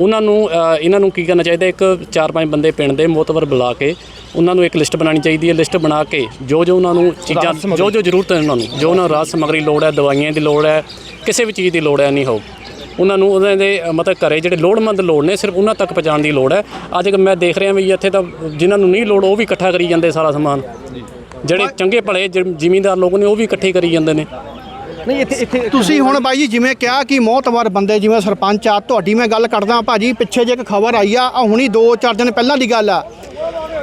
ਉਹਨਾਂ ਨੂੰ ਅ, ਇਹਨਾਂ ਨੂੰ ਕੀ ਕਰਨਾ ਚਾਹੀਦਾ? ਇੱਕ ਚਾਰ ਪੰਜ ਬੰਦੇ ਪਿੰਡ ਦੇ ਮੋਤਵਰ ਬੁਲਾ ਕੇ ਉਹਨਾਂ ਨੂੰ ਇੱਕ ਲਿਸਟ ਬਣਾਉਣੀ ਚਾਹੀਦੀ ਹੈ। ਲਿਸਟ ਬਣਾ ਕੇ ਜੋ ਜੋ ਉਹਨਾਂ ਨੂੰ ਚੀਜ਼ਾਂ ਜੋ ਜੋ ਜ਼ਰੂਰਤ ਹੈ ਉਹਨਾਂ ਨੂੰ ਜੋ ਉਹਨਾਂ ਨੂੰ ਰਾਜ ਸਮੱਗਰੀ ਲੋੜ ਹੈ ਦਵਾਈਆਂ ਦੀ ਲੋੜ ਹੈ ਕਿਸੇ ਵੀ ਚੀਜ਼ ਦੀ ਲੋੜ ਹੈ ਨਹੀਂ ਹੋ ਉਹਨਾਂ ਨੂੰ ਉਹਨਾਂ ਦੇ ਅ, ਮਤਲਬ ਘਰੇ ਜਿਹੜੇ ਲੋੜਮੰਦ ਲੋੜ ਨੇ ਸਿਰਫ ਉਹਨਾਂ ਤੱਕ ਪਹੁੰਚਾਉਣ ਦੀ ਲੋੜ ਹੈ। ਅੱਜ ਮੈਂ ਦੇਖ ਰਿਹਾ ਵੀ ਇੱਥੇ ਤਾਂ ਜਿਨ੍ਹਾਂ ਨੂੰ ਨਹੀਂ ਲੋੜ ਉਹ ਵੀ ਇਕੱਠਾ ਕਰੀ ਜਾਂਦੇ ਸਾਰਾ ਸਮਾਨ। ਜਿਹੜੇ ਚੰਗੇ ਭਲੇ ਜ਼ਿਮੀਂਦਾਰ ਲੋਕ ਨੇ ਉਹ ਵੀ ਇਕੱਠੇ ਕਰੀ ਜਾਂਦੇ ਨੇ। ਨਹੀਂ ਇੱਥੇ ਇੱਥੇ ਤੁਸੀਂ ਹੁਣ ਬਾਈ ਜੀ ਜਿਵੇਂ ਕਿਹਾ ਕਿ ਮੋਹਤਵਰ ਬੰਦੇ ਜਿਵੇਂ ਸਰਪੰਚ ਆ ਤੁਹਾਡੀ ਮੈਂ ਗੱਲ ਕਰਦਾ ਭਾਜੀ ਪਿੱਛੇ ਜੇ ਇੱਕ ਖਬਰ ਆਈ ਆ ਆਹ ਹੁਣੀ 2-4 ਦਿਨ ਪਹਿਲਾਂ ਦੀ ਗੱਲ ਆ।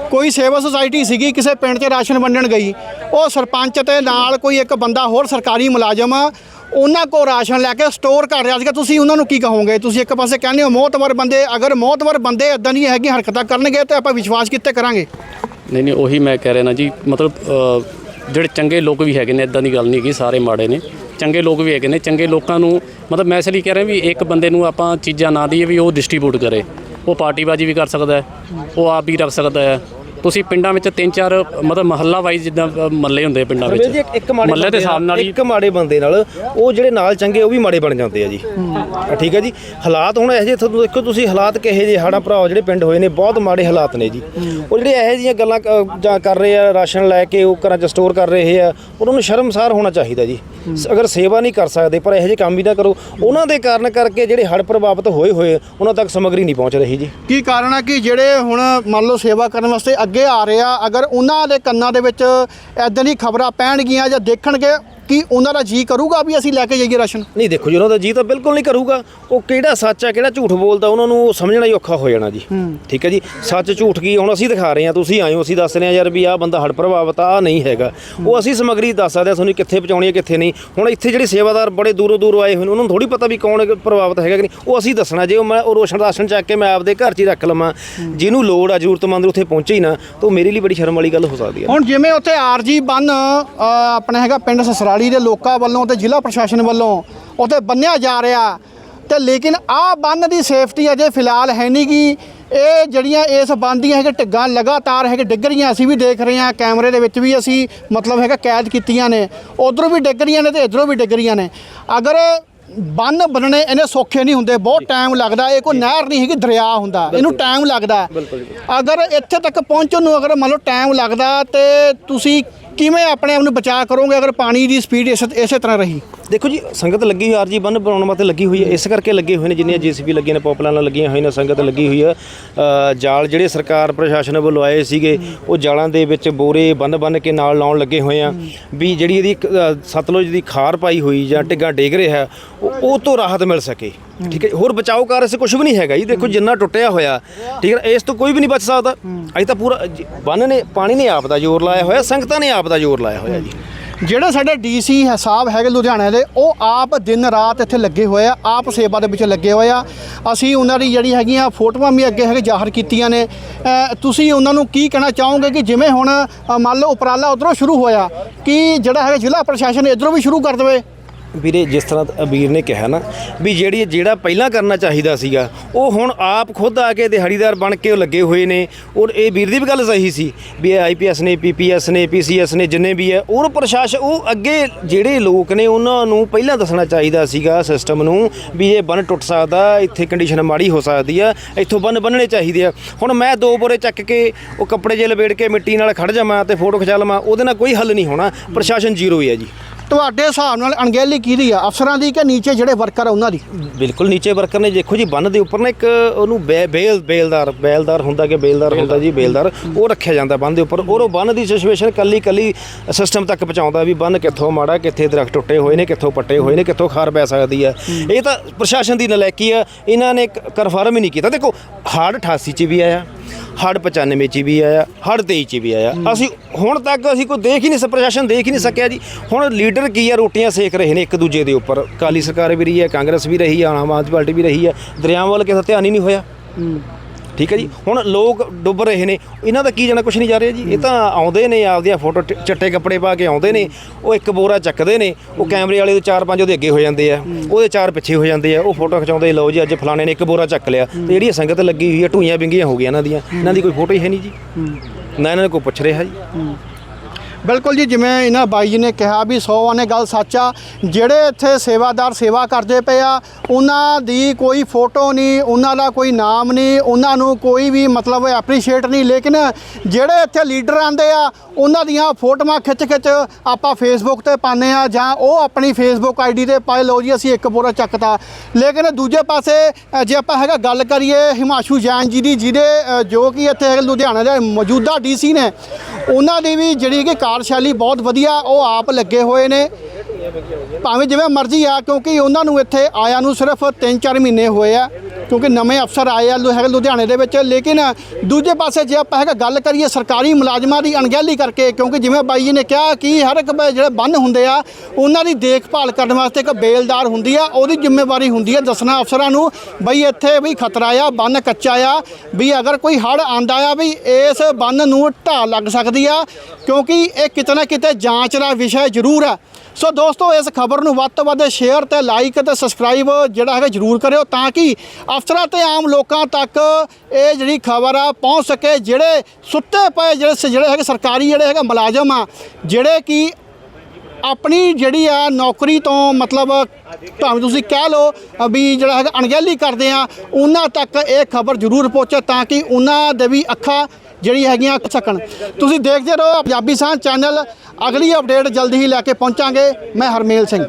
ਕੋਈ ਸੇਵਾ ਸੁਸਾਇਟੀ ਸੀਗੀ ਕਿਸੇ ਪਿੰਡ 'ਚ ਰਾਸ਼ਨ ਵੰਡਣ ਗਈ। ਉਹ ਸਰਪੰਚ ਤੇ ਨਾਲ ਕੋਈ ਇੱਕ ਬੰਦਾ ਹੋਰ ਸਰਕਾਰੀ ਮੁਲਾਜ਼ਮ ਆ ਉਹਨਾਂ ਕੋ ਰਾਸ਼ਨ ਲੈ ਕੇ ਸਟੋਰ ਕਰ ਰਿਹਾ ਸੀਗਾ। ਤੁਸੀਂ ਉਹਨਾਂ ਨੂੰ ਕੀ ਕਹੋਗੇ? ਤੁਸੀਂ ਇੱਕ ਪਾਸੇ ਕਹਿੰਦੇ ਹੋ ਮੋਹਤਵਰ ਬੰਦੇ ਅਗਰ ਮੋਹਤਵਰ ਬੰਦੇ ਇਦਾਂ ਦੀਆਂ ਹੈਗੀਆਂ ਹਰਕਤਾਂ ਕਰਨਗੇ ਤੇ ਆਪਾਂ ਵਿਸ਼ਵਾਸ ਕਿੱਥੇ ਕਰਾਂਗੇ? ਨਹੀਂ ਨਹੀਂ ਉਹੀ ਮੈਂ ਕਹਿ ਰਿਹਾ ਨਾ ਜੀ ਮਤਲਬ ਜਿਹੜੇ ਚੰਗੇ ਲੋਕ ਵੀ ਹੈਗੇ ਨੇ ਇਦਾਂ ਦੀ ਗੱਲ ਨਹੀਂ ਹੈਗੀ ਸਾਰੇ ਮਾੜੇ ਨੇ। ਚੰਗੇ ਲੋਕ ਵੀ ਹੈਗੇ ਨੇ, ਚੰਗੇ ਲੋਕਾਂ ਨੂੰ ਮਤਲਬ ਮੈਂ ਇਸ ਲਈ ਕਹਿ ਰਿਹਾ ਵੀ ਇੱਕ ਬੰਦੇ ਨੂੰ ਆਪਾਂ ਚੀਜ਼ਾਂ ਨਾ ਦਈਏ ਵੀ ਉਹ ਡਿਸਟ੍ਰੀਬਿਊਟ ਕਰੇ। ਉਹ ਪਾਰਟੀਬਾਜ਼ੀ ਵੀ ਕਰ ਸਕਦਾ ਹੈ, ਉਹ ਆਪ ਵੀ ਰੱਖ ਸਕਦਾ ਹੈ। ਤੁਸੀਂ ਪਿੰਡਾਂ ਵਿੱਚ ਤਿੰਨ ਚਾਰ ਮਤਲਬ ਮਹੱਲਾ ਵਾਈਜ਼ ਜਿੱਦਾਂ ਮਹੱਲੇ ਹੁੰਦੇ ਆ ਪਿੰਡਾਂ ਜੀ ਵਿੱਚ। ਇੱਕ- ਇੱਕ ਮਾੜੇ ਮਹੱਲੇ ਦੇ ਹਿਸਾਬ ਨਾਲ ਹੀ ਇੱਕ ਮਾੜੇ ਬੰਦੇ ਨਾਲ ਉਹ ਜਿਹੜੇ ਨਾਲ ਚੰਗੇ ਉਹ ਵੀ ਮਾੜੇ ਬਣ ਜਾਂਦੇ ਆ ਜੀ। ਠੀਕ ਹੈ ਜੀ। ਹਾਲਾਤ ਹੁਣ ਇਹੋ ਜਿਹੇ ਤੁਹਾਨੂੰ ਦੇਖੋ ਤੁਸੀਂ ਹਾਲਾਤ ਕਿਹੋ ਜਿਹੇ ਸਾਡਾ ਭਰਾ ਜਿਹੜੇ ਪਿੰਡ ਹੋਏ ਨੇ ਬਹੁਤ ਮਾੜੇ ਹਾਲਾਤ ਨੇ ਜੀ। ਉਹ ਜਿਹੜੇ ਇਹੋ ਜਿਹੀਆਂ ਗੱਲਾਂ ਕ- ਜਾਂ ਕਰ ਰਹੇ ਆ ਰਾਸ਼ਨ ਲੈ ਕੇ ਉਹ ਘਰਾਂ 'ਚ ਸਟੋਰ ਕਰ ਰਹੇ ਆ ਉਹਨਾਂ ਨੂੰ ਸ਼ਰਮਸਾਰ ਹੋਣਾ ਚਾਹੀਦਾ ਜੀ। ਸ- ਅਗਰ ਸੇਵਾ ਨਹੀਂ ਕਰ ਸਕਦੇ ਪਰ ਇਹੋ ਜਿਹੇ ਕੰਮ ਵੀ ਨਾ ਕਰੋ। ਉਹਨਾਂ ਦੇ ਕਾਰਨ ਕਰਕੇ ਜਿਹੜੇ ਹੜ੍ਹ ਪ੍ਰਭਾਵਿਤ ਹੋਏ ਹੋਏ ਉਹਨਾਂ ਤੱਕ ਸਮੱਗਰੀ ਨਹੀਂ ਪਹੁੰਚ ਰਹੀ ਜੀ। ਕੀ ਕਾਰਨ ਆ ਕਿ ਜਿਹੜੇ ਹੁਣ ਮੰਨ ਲਓ ਸੇਵਾ ਕਰਨ ਵਾਸਤੇ ਅੱਗੇ ਆ ਰਹੇ। ਆ ਅਗਰ ਉਹਨਾਂ ਦੇ ਕੰਨਾਂ ਦੇ ਵਿੱਚ ਐਦਾਂ ਦੀ ਖਬਰਾਂ ਪੈਣਗੀਆਂ ਜਾਂ ਦੇਖਣਗੇ ਕਿ ਉਹਨਾਂ ਦਾ ਜੀ ਕਰੂਗਾ ਵੀ ਅਸੀਂ ਲੈ ਕੇ ਜਾਈਏ ਰਾਸ਼ਨ? ਨਹੀਂ ਦੇਖੋ ਜੀ ਉਹਨਾਂ ਦਾ ਜੀ ਤਾਂ ਬਿਲਕੁਲ ਨਹੀਂ ਕਰੂਗਾ। ਉਹ ਕਿਹੜਾ ਸੱਚ ਹੈ ਕਿਹੜਾ ਝੂਠ ਬੋਲਦਾ ਉਹਨਾਂ ਨੂੰ ਉਹ ਸਮਝਣਾ ਹੀ ਔਖਾ ਹੋ ਜਾਣਾ ਜੀ। ਠੀਕ ਹੈ ਜੀ? ਸੱਚ ਝੂਠ ਕੀ ਹੁਣ ਅਸੀਂ ਦਿਖਾ ਰਹੇ ਹਾਂ ਤੁਸੀਂ ਹੋ ਅਸੀਂ ਦੱਸ ਰਹੇ ਹਾਂ ਯਾਰ ਵੀ ਆਹ ਬੰਦਾ ਹੜ ਪ੍ਰਭਾਵਿਤ ਆ ਨਹੀਂ ਹੈਗਾ। ਉਹ ਅਸੀਂ ਸਮਗਰੀ ਦੱਸ ਸਕਦੇ ਹਾਂ ਤੁਹਾਨੂੰ ਕਿੱਥੇ ਪਹੁੰਚਾਉਣੀ ਹੈ ਕਿੱਥੇ ਨਹੀਂ। ਹੁਣ ਇੱਥੇ ਜਿਹੜੇ ਸੇਵਾਦਾਰ ਬੜੇ ਦੂਰੋਂ ਦੂਰੋਂ ਆਏ ਹੋਏ ਨੇ ਉਹਨਾਂ ਨੂੰ ਥੋੜੀ ਪਤਾ ਵੀ ਕੌਣ ਪ੍ਰਭਾਵਿਤ ਹੈਗਾ ਕਿ ਨਹੀਂ। ਉਹ ਅਸੀਂ ਦੱਸਣਾ ਜੇ ਉਹ ਮੈਂ ਉਹ ਰੋਸ਼ਨ ਰਾਸ਼ਨ ਚੱਕ ਕੇ ਮੈਂ ਆਪਦੇ ਘਰ 'ਚ ਹੀ ਰੱਖ ਲਵਾਂ ਜਿਹਨੂੰ ਲੋੜ ਆ ਜ਼ਰੂਰਤਮੰਦ ਉੱਥੇ ਪਹੁੰਚੇ ਹੀ ਨਾ ਤਾਂ ਮੇਰੇ ਲਈ ਬੜੀ ਸ਼ਰਮ ਵਾਲੀ ਗੱਲ ਹੋ ਸਕਦੀ ਹੈ। ਹੁਣ ਜਿਵੇਂ ਉੱਥੇ ਆਰਜੀ ਬੰਨ ਆਪਣਾ ਹੈਗਾ ਪਿੰਡ ਸਸਰਾਲੀ ਦੇ ਲੋਕਾਂ ਵੱਲੋਂ ਤੇ ਜ਼ਿਲ੍ਹਾ ਪ੍ਰਸ਼ਾਸਨ ਵੱਲੋਂ ਉੱਥੇ ਬੰਨਿਆ ਜਾ ਰਿਹਾ। ਤੇ ਲੇਕਿਨ ਆਹ ਬੰਨ ਦੀ ਸੇਫਟੀ ਅਜੇ ਫਿਲਹਾਲ ਹੈ ਨਹੀਂ ਗੀ। ਇਹ ਜਿਹੜੀਆਂ ਇਸ ਬੰਨ ਦੀਆਂ ਹੈਗੇ ਟਿੱਗਾਂ ਲਗਾਤਾਰ ਹੈਗੇ ਡਿੱਗ ਰਹੀਆਂ ਅਸੀਂ ਵੀ ਦੇਖ ਰਹੇ ਹਾਂ। ਕੈਮਰੇ ਦੇ ਵਿੱਚ ਵੀ ਅਸੀਂ ਮਤਲਬ ਹੈਗਾ ਕੈਦ ਕੀਤੀਆਂ ਨੇ। ਉਧਰੋਂ ਵੀ ਡਿੱਗ ਰਹੀਆਂ ਨੇ ਤੇ ਇਧਰੋਂ ਵੀ ਡਿੱਗ ਰਹੀਆਂ ਨੇ। ਅਗਰ ਬੰਨ ਬਣਨੇ ਇਹਨੇ ਸੌਖੇ ਨਹੀਂ ਹੁੰਦੇ ਬਹੁਤ ਟਾਈਮ ਲੱਗਦਾ। ਇਹ ਕੋਈ ਨਹਿਰ ਨਹੀਂ ਹੈਗੀ ਦਰਿਆ ਹੁੰਦਾ। ਇਹਨੂੰ ਟਾਈਮ ਲੱਗਦਾ। ਅਗਰ ਇੱਥੇ ਤੱਕ ਪਹੁੰਚਣ ਨੂੰ ਅਗਰ ਮੰਨ ਲਓ ਟਾਈਮ ਲੱਗਦਾ ਤੇ ਤੁਸੀਂ ਕਿਵੇਂ ਆਪਣੇ ਆਪ ਨੂੰ ਬਚਾ ਕਰੋਗੇ ਅਗਰ ਪਾਣੀ ਦੀ ਸਪੀਡ ਇਸੇ ਇਸੇ ਤਰ੍ਹਾਂ ਰਹੀ? ਦੇਖੋ ਜੀ, ਸੰਗਤ ਲੱਗੀ ਹੋਈ ਆਰਜੀ ਬੰਨ ਬਣਾਉਣ ਵਾਸਤੇ ਲੱਗੀ ਹੋਈ ਹੈ। ਇਸ ਕਰਕੇ ਲੱਗੇ ਹੋਏ ਨੇ ਜਿੰਨੀਆਂ ਜੀਸੀਬੀ ਲੱਗੀਆਂ ਨੇ ਪੌਪਲਾਨਾਂ ਲੱਗੀਆਂ ਹੋਈਆਂ ਨੇ, ਸੰਗਤ ਲੱਗੀ ਹੋਈ ਹੈ। ਜਾਲ ਜਿਹੜੇ ਸਰਕਾਰ, ਪ੍ਰਸ਼ਾਸਨ ਵੱਲੋਂ ਆਏ ਸੀਗੇ, ਉਹ ਜਾਲਾਂ ਦੇ ਵਿੱਚ ਬੋਰੇ ਬੰਨ ਬੰਨ ਕੇ ਨਾਲ ਲਾਉਣ ਲੱਗੇ ਹੋਏ ਆ। ਵੀ ਜਿਹੜੀ ਇਹਦੀ ਸਤਲੁਜ ਦੀ ਖਾਰ ਪਾਈ ਹੋਈ ਜਾਂ ਟਿੱਗਾ ਡੇਗ ਰਿਹਾ ਉਹ ਤੋਂ ਰਾਹਤ ਮਿਲ ਸਕੇ। ਠੀਕ ਹੈ। ਹੋਰ ਬਚਾਓ ਕਾਰ ਇਸ ਕੁਝ ਵੀ ਨਹੀਂ ਹੈਗਾ। ਜੀ ਦੇਖੋ ਜਿੰਨਾ ਟੁੱਟਿਆ ਹੋਇਆ ਠੀਕ ਹੈ ਇਸ ਤੋਂ ਕੋਈ ਵੀ ਨਹੀਂ ਬਚ ਸਕਦਾ। ਅਜੇ ਤਾਂ ਪੂਰਾ ਜ- ਬੰਨ ਨੇ ਪਾਣੀ ਨੇ ਆਪ ਦਾ ਜ਼ੋਰ ਲਾਇਆ ਹੋਇਆ ਸੰਗਤਾਂ ਨੇ ਆਪ ਦਾ ਜ਼ੋਰ ਲਾਇਆ ਹੋਇਆ ਜੀ। ਜਿਹੜੇ ਸਾਡੇ ਡੀਸੀ ਸਾਹਿਬ ਹੈਗੇ ਲੁਧਿਆਣੇ ਦੇ ਉਹ ਆਪ ਦਿਨ ਰਾਤ ਇੱਥੇ ਲੱਗੇ ਹੋਏ ਆ ਆਪ ਸੇਵਾ ਦੇ ਵਿੱਚ ਲੱਗੇ ਹੋਏ ਆ। ਅਸੀਂ ਉਹਨਾਂ ਦੀ ਜਿਹੜੀ ਹੈਗੀਆਂ ਫੋਟੋਆਂ ਵੀ ਅੱਗੇ ਹੈਗੇ ਜ਼ਾਹਰ ਕੀਤੀਆਂ ਨੇ। ਅ, ਤੁਸੀਂ ਉਹਨਾਂ ਨੂੰ ਕੀ ਕਹਿਣਾ ਚਾਹੋਗੇ ਕਿ ਜਿਵੇਂ ਹੁਣ ਅ, ਮੰਨ ਲਓ ਉਪਰਾਲਾ ਉਧਰੋਂ ਸ਼ੁਰੂ ਹੋਇਆ ਕਿ ਜਿਹੜਾ ਹੈਗਾ ਜ਼ਿਲ੍ਹਾ ਪ੍ਰਸ਼ਾਸਨ ਇਧਰੋਂ ਵੀ ਸ਼ੁਰੂ ਕਰ ਦੇਵੇ? ਵੀਰੇ, ਜਿਸ ਤਰ੍ਹਾਂ ਵੀਰ ਨੇ ਕਿਹਾ ਨਾ ਵੀ ਜਿਹੜੀ, ਜਿਹੜਾ ਪਹਿਲਾਂ ਕਰਨਾ ਚਾਹੀਦਾ ਸੀਗਾ, ਉਹ ਹੁਣ ਆਪ ਖੁਦ ਆ ਕੇ ਦਿਹਾੜੀਦਾਰ ਬਣ ਕੇ ਉਹ ਲੱਗੇ ਹੋਏ ਨੇ। ਔਰ ਇਹ ਵੀਰ ਦੀ ਵੀ ਗੱਲ ਸਹੀ ਸੀ ਵੀ ਇਹ ਆਈਪੀਐਸ ਨੇ ਪੀਪੀਐਸ ਨੇ ਪੀਸੀਐਸ ਨੇ ਜਿੰਨੇ ਵੀ ਹੈ ਉਹ ਪ੍ਰਸ਼ਾਸਨ, ਉਹ ਅੱਗੇ ਜਿਹੜੇ ਲੋਕ ਨੇ, ਉਹਨਾਂ ਨੂੰ ਪਹਿਲਾਂ ਦੱਸਣਾ ਚਾਹੀਦਾ ਸੀਗਾ ਸਿਸਟਮ ਨੂੰ ਵੀ ਇਹ ਬੰਨ ਟੁੱਟ ਸਕਦਾ, ਇੱਥੇ ਕੰਡੀਸ਼ਨ ਮਾੜੀ ਹੋ ਸਕਦੀ ਆ, ਇੱਥੋਂ ਬੰਨ ਬੰਨਣੇ ਚਾਹੀਦੇ ਆ। ਹੁਣ ਮੈਂ ਦੋ ਬੋਰੇ ਚੱਕ ਕੇ ਉਹ ਕੱਪੜੇ ਜੇ ਲਪੇੜ ਕੇ ਮਿੱਟੀ ਨਾਲ ਖੜ ਜਾਵਾਂ ਤੇ ਫੋਟੋ ਖਿਚਾ ਲਵਾਂ, ਉਹਦੇ ਨਾਲ ਕੋਈ ਹੱਲ ਨਹੀਂ ਹੋਣਾ। ਪ੍ਰਸ਼ਾਸਨ ਜ਼ੀਰੋ ਹੀ ਹੈ ਜੀ। ਤੁਹਾਡੇ ਹਿਸਾਬ ਨਾਲ ਅਣਗਹਿਲੀ ਕਿਹਦੀ ਆ? ਅਫਸਰਾਂ ਦੀ ਕਿ ਨੀਚੇ ਜਿਹੜੇ ਵਰਕਰ ਆ ਉਹਨਾਂ ਦੀ? ਬਿਲਕੁਲ ਨੀਚੇ ਵਰਕਰ ਨੇ, ਦੇਖੋ ਜੀ, ਬੰਨ ਦੇ ਉੱਪਰ ਨਾ ਇੱਕ ਉਹਨੂੰ ਬੇ- ਬੇਲ, ਬੇਲਦਾਰ ਬੇਲਦਾਰ ਹੁੰਦਾ ਕਿ ਬੇਲਦਾਰ ਹੁੰਦਾ ਜੀ, ਬੇਲਦਾਰ, ਉਹ ਰੱਖਿਆ ਜਾਂਦਾ ਬੰਨ ਦੇ ਉੱਪਰ। ਔਰ ਉਹ ਬੰਨ ਦੀ ਸਿਚੁਏਸ਼ਨ ਕੱਲੀ ਕੱਲੀ ਸਿਸਟਮ ਤੱਕ ਪਹੁੰਚਾਉਂਦਾ ਵੀ ਬੰਨ ਕਿੱਥੋਂ ਮਾੜਾ, ਕਿੱਥੇ ਦਰਖਤ ਟੁੱਟੇ ਹੋਏ ਨੇ, ਕਿੱਥੋਂ ਪੱਟੇ ਹੋਏ ਨੇ, ਕਿੱਥੋਂ ਖਾਰ ਪੈ ਸਕਦੀ ਹੈ ਇਹ ਤਾਂ ਪ੍ਰਸ਼ਾਸਨ ਦੀ ਨਲਾਇਕੀ ਆ। ਇਹਨਾਂ ਨੇ ਕਨਫਰਮ ਹੀ ਨਹੀਂ ਕੀਤਾ। ਦੇਖੋ, ਹਾਰਡ 88 ਚ ਵੀ ਆਇਆ। ਹੜ 95 ਚ ਵੀ ਆਇਆ ਹੜ 23 ਚ ਵੀ ਆਇਆ। ਅਸੀਂ ਹੁਣ ਤੱਕ ਅਸੀਂ ਕੋਈ ਦੇਖ ਹੀ ਨਹੀਂ ਪ੍ਰਸ਼ਾਸਨ ਦੇਖ ਹੀ ਨਹੀਂ ਸਕਿਆ ਜੀ। ਹੁਣ ਲੀਡਰ ਕੀ ਆ ਰੋਟੀਆਂ ਸੇਕ ਰਹੇ ਨੇ ਇੱਕ ਦੂਜੇ ਦੇ ਉੱਪਰ। ਕਾਲੀ ਸਰਕਾਰ ਵੀ ਰਹੀ ਹੈ ਕਾਂਗਰਸ ਵੀ ਰਹੀ ਹੈ ਆਮ ਆਦਮੀ ਪਾਰਟੀ ਵੀ ਰਹੀ ਹੈ ਦਰਿਆਵਾਂ ਵੱਲ ਕਿਸੇ ਧਿਆਨ ਹੀ ਨਹੀਂ ਹੋਇਆ। ਠੀਕ ਹੈ ਜੀ? ਹੁਣ ਲੋਕ ਡੁੱਬ ਰਹੇ ਨੇ। ਇਹਨਾਂ ਦਾ ਕੀ ਜਾਣਾ ਕੁਝ ਨਹੀਂ ਜਾ ਰਿਹਾ ਜੀ? ਇਹ ਤਾਂ ਆਉਂਦੇ ਨੇ ਆਪਦੀਆਂ ਫੋਟੋ ਚਿੱਟੇ ਕੱਪੜੇ ਪਾ ਕੇ ਆਉਂਦੇ ਨੇ। ਉਹ ਇੱਕ ਬੋਰਾ ਚੱਕਦੇ ਨੇ। ਉਹ ਕੈਮਰੇ ਵਾਲੇ ਦੇ ਚਾਰ ਪੰਜ ਉਹਦੇ ਅੱਗੇ ਹੋ ਜਾਂਦੇ ਆ। ਉਹਦੇ ਚਾਰ ਪਿੱਛੇ ਹੋ ਜਾਂਦੇ ਆ। ਉਹ ਫੋਟੋ ਖਿਚਾਉਂਦੇ ਲਓ ਜੀ ਅੱਜ ਫਲਾਣੇ ਨੇ ਇੱਕ ਬੋਰਾ ਚੱਕ ਲਿਆ। ਤੇ ਜਿਹੜੀ ਸੰਗਤ ਲੱਗੀ ਹੋਈ ਹੈ ਢੂਈਆਂ ਬਿੰਗੀਆਂ ਹੋ ਗਈਆਂ ਇਹਨਾਂ ਦੀਆਂ। ਇਹਨਾਂ ਦੀ ਕੋਈ ਫੋਟੋ ਹੀ ਹੈ ਨਹੀਂ ਜੀ। ਨਾ ਇਹਨਾਂ ਨੇ ਕੋਈ ਪੁੱਛ ਰਿਹਾ ਜੀ। ਬਿਲਕੁਲ ਜੀ, ਜਿਵੇਂ ਇਹਨਾਂ ਬਾਈ ਜੀ ਨੇ ਕਿਹਾ ਵੀ 100 ਆਨੇ ਗੱਲ ਸੱਚ ਆ, ਜਿਹੜੇ ਇੱਥੇ ਸੇਵਾਦਾਰ ਸੇਵਾ ਕਰਦੇ ਪਏ ਆ, ਉਹਨਾਂ ਦੀ ਕੋਈ ਫੋਟੋ ਨਹੀਂ, ਉਹਨਾਂ ਦਾ ਕੋਈ ਨਾਮ ਨਹੀਂ, ਉਹਨਾਂ ਨੂੰ ਕੋਈ ਵੀ ਮਤਲਬ ਐਪਰੀਸ਼ੀਏਟ ਨਹੀਂ, ਲੇਕਿਨ ਜਿਹੜੇ ਇੱਥੇ ਲੀਡਰ ਆਂਦੇ ਆ, ਉਹਨਾਂ ਦੀਆਂ ਫੋਟੋਆਂ ਖਿੱਚ ਖਿੱਚ ਆਪਾਂ ਫੇਸਬੁੱਕ ਤੇ ਪਾਉਂਦੇ ਆ, ਜਾਂ ਉਹ ਆਪਣੀ ਫੇਸਬੁੱਕ ਆਈਡੀ ਤੇ ਪਾਏ, ਲਓ ਜੀ ਅਸੀਂ ਇੱਕ ਬੋਰਾ ਚੱਕਤਾ। ਲੇਕਿਨ ਦੂਜੇ ਪਾਸੇ ਜੇ ਆਪਾਂ ਹੈਗਾ ਗੱਲ ਕਰੀਏ ਹਿਮਾਸ਼ੂ ਜੈਨ ਜੀ ਦੀ, ਜਿਹਦੇ ਜੋ ਕਿ ਇੱਥੇ ਹੈਗੇ ਲੁਧਿਆਣਾ ਦੇ ਮੌਜੂਦਾ ਡੀਸੀ ਨੇ, ਉਹਨਾਂ ਦੀ ਵੀ ਜਿਹੜੀ ਕਿ ਕਾਰ ਕਾਰਜਸ਼ੈਲੀ ਬਹੁਤ ਵਧੀਆ, ਉਹ ਆਪ ਲੱਗੇ ਹੋਏ ਨੇ। ਭਾਵੇਂ ਜਿਵੇਂ ਮਰਜ਼ੀ ਆ, ਕਿਉਂਕਿ ਉਹਨਾਂ ਨੂੰ ਇੱਥੇ ਆਇਆ ਨੂੰ ਸਿਰਫ 3-4 ਮਹੀਨੇ ਹੋਏ ਆ। ਕਿਉਂਕਿ ਨਵੇਂ ਅਫਸਰ ਆਏ ਆ ਲੁ- ਹੈਗੇ ਲੁਧਿਆਣੇ ਦੇ ਵਿੱਚ, ਲੇਕਿਨ ਦੂਜੇ ਪਾਸੇ ਜੇ ਆਪਾਂ ਹੈਗਾ ਗੱਲ ਕਰੀਏ ਸਰਕਾਰੀ ਮੁਲਾਜ਼ਮਾਂ ਦੀ ਅਣਗਹਿਲੀ ਕਰਕੇ, ਕਿਉਂਕਿ ਜਿਵੇਂ ਬਾਈ ਜੀ ਨੇ ਕਿਹਾ ਕਿ ਹਰ ਇੱਕ ਬ- ਜਿਹੜੇ ਬੰਨ ਹੁੰਦੇ ਆ, ਉਹਨਾਂ ਦੀ ਦੇਖਭਾਲ ਕਰਨ ਵਾਸਤੇ ਇੱਕ ਬੇਲਦਾਰ ਹੁੰਦੀ ਆ, ਉਹਦੀ ਜ਼ਿੰਮੇਵਾਰੀ ਹੁੰਦੀ ਆ ਦੱਸਣਾ ਅਫਸਰਾਂ ਨੂੰ, ਬਈ ਇੱਥੇ ਵੀ ਖਤਰਾ ਆ ਬੰਨ ਕੱਚਾ ਆ ਵੀ ਅਗਰ ਕੋਈ ਹੜ ਆਂਦਾ ਆ ਵੀ ਇਸ ਬੰਨ ਨੂੰ ਢਾਹ ਲੱਗ ਸਕਦੀ ਆ, ਕਿਉਂਕਿ ਇਹ ਕਿਤੇ ਨਾ ਕਿਤੇ ਜਾਂਚ ਦਾ ਵਿਸ਼ਾ ਜ਼ਰੂਰ ਆ। ਸੋ ਦੋਸਤੋ, ਇਸ ਖਬਰ ਨੂੰ ਵੱਧ ਤੋਂ ਵੱਧ ਸ਼ੇਅਰ ਤੇ ਲਾਈਕ ਤੇ ਸਬਸਕ੍ਰਾਈਬ ਜਿਹੜਾ ਹੈਗਾ ਜਰੂਰ ਕਰਿਓ ਤਾਂ ਕਿ ਅਫਸਰਾਂ ਤੇ ਆਮ ਲੋਕਾਂ ਤੱਕ ਇਹ ਜਿਹੜੀ ਖਬਰ ਆ ਪਹੁੰਚ ਸਕੇ, ਜਿਹੜੇ ਸੁੱਤੇ ਪਏ ਜਿਹੜੇ ਸ- ਜਿਹੜੇ ਹੈਗੇ ਸਰਕਾਰੀ ਜਿਹੜੇ ਹੈਗੇ ਮੁਲਾਜ਼ਮ ਆ, ਜਿਹੜੇ ਕਿ ਆਪਣੀ ਜਿਹੜੀ ਆ ਨੌਕਰੀ ਤੋਂ ਮਤਲਬ ਭਾਵੇਂ ਤੁਸੀਂ ਕਹਿ ਲਓ ਵੀ ਜਿਹੜਾ ਹੈਗਾ ਅਣਗਹਿਲੀ ਕਰਦੇ ਆ, ਉਹਨਾਂ ਤੱਕ ਇਹ ਖਬਰ ਜ਼ਰੂਰ ਪਹੁੰਚੇ ਤਾਂ ਕਿ ਉਹਨਾਂ ਦੇ ਵੀ ਅੱਖਾਂ ਜਿਹੜੀ ਹੈਗੀਆਂ ਅੱਖ ਸਕਣ ਤੁਸੀਂ ਦੇਖਦੇ ਰਹੋ ਪੰਜਾਬੀ ਸਾਂਝ ਚੈਨਲ। ਅਗਲੀ ਅਪਡੇਟ ਜਲਦੀ ਹੀ ਲੈ ਕੇ ਪਹੁੰਚਾਂਗੇ। ਮੈਂ ਹਰਮੇਲ ਸਿੰਘ।